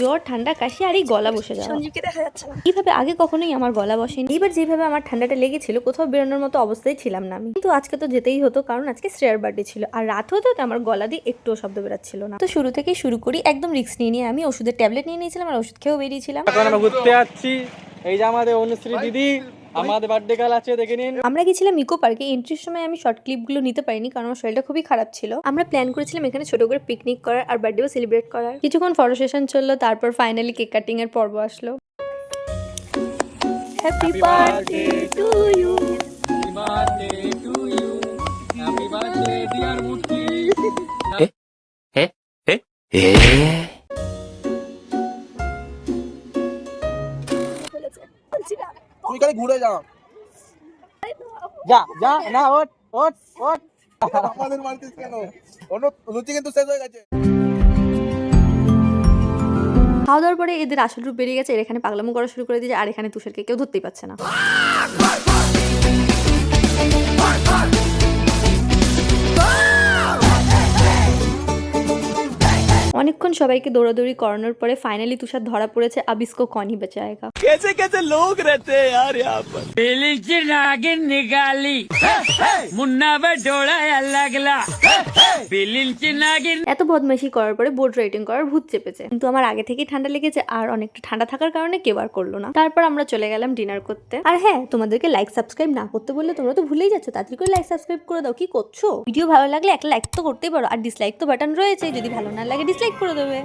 জ্বর ঠান্ডা কাশি আর এই গলা বসে যাওয়া। সঞ্জীবকে দেখা যাচ্ছে না। এইভাবে আগে কখনোই আমার গলা বসেনি। এবার যেভাবে আমার ঠান্ডাটা লেগেছিল কোথাও বেরোনোর মতো অবস্থায় ছিলাম না আমি। কিন্তু আজকে তো যেতেই হতো কারণ আজকে শ্রেয়ার বার্থডে ছিল। আর রাত হতে হতে আমার গলা দিয়ে একটুও শব্দ বেরাচ্ছিল না। তো শুরু থেকেই শুরু করি একদম রিস্ক নিয়ে নিয়ে আমি ওষুধের ট্যাবলেট নিয়ে নিয়েছিলাম আর ওষুধ খেয়েও বেরিয়েছিলাম। এখন আমরা ঘুরতে যাচ্ছি। এই যে আমাদের অনুশ্রী দিদি আমাদের বার্থডে কাল আছে দেখে নিন। আমরা গেছিলাম ইকো পার্কে এন্ট্রির সময় আমি শর্ট ক্লিপগুলো নিতে পারিনি কারণ আমার শরীরটা খুবই খারাপ ছিল। আমরা প্ল্যান করেছিলাম এখানে ছোট করে পিকনিক করার আর বার্থডেও সেলিব্রেট করার। কিছুক্ষণ ফটো সেশন চলল তারপর ফাইনালি কেক কাটিং এর পর্ব আসলো। হ্যাপি বার্থডে টু ইউ বলেছে তুই খালি ঘুরে যা। যা যা না ওট ওট ওট আমাদের মারতিস কেন? অন্য লুচি কিন্তু শেষ হয়ে গেছে। খাওয়া দাওয়ার পরে এদের আসল রূপ বেরিয়ে গেছে এর এখানে পাগলামো করা শুরু করে দিয়েছে আর এখানে তুষারকে কেউ ধরতেই পারছে না। অনেকক্ষণ সবাইকে দৌড়াদৌড়ি করানোর পরে ফাইনালি তুষার ধরা পড়েছে আবিস্কো কনি বেচায়েগা बिलीची नागिन निघाली मुन्ना डोळा लागला बिलीची नागिन এত বদমাইশি করার পরে বোট রাইডিং করার ভূত চেপেছে কিন্তু আমার আগে থেকেই ঠান্ডা লেগেছে আর অনেকটা ঠান্ডা থাকার কারণে কেউ আর করলো না তারপর আমরা চলে গেলাম ডিনার করতে আর হ্যাঁ তোমাদেরকে লাইক সাবস্ক্রাইব না করতে বললে তোমরা তো ভুলেই যাচ্ছ তাড়াতাড়ি করে লাইক সাবস্ক্রাইব করে দাও কি করছো ভিডিও ভালো লাগলে একটা লাইক তো করতেই পারো আর ডিসলাইক তো বাটন রয়েছে যদি ভালো না লাগে ডিসলাইক করে দেবে।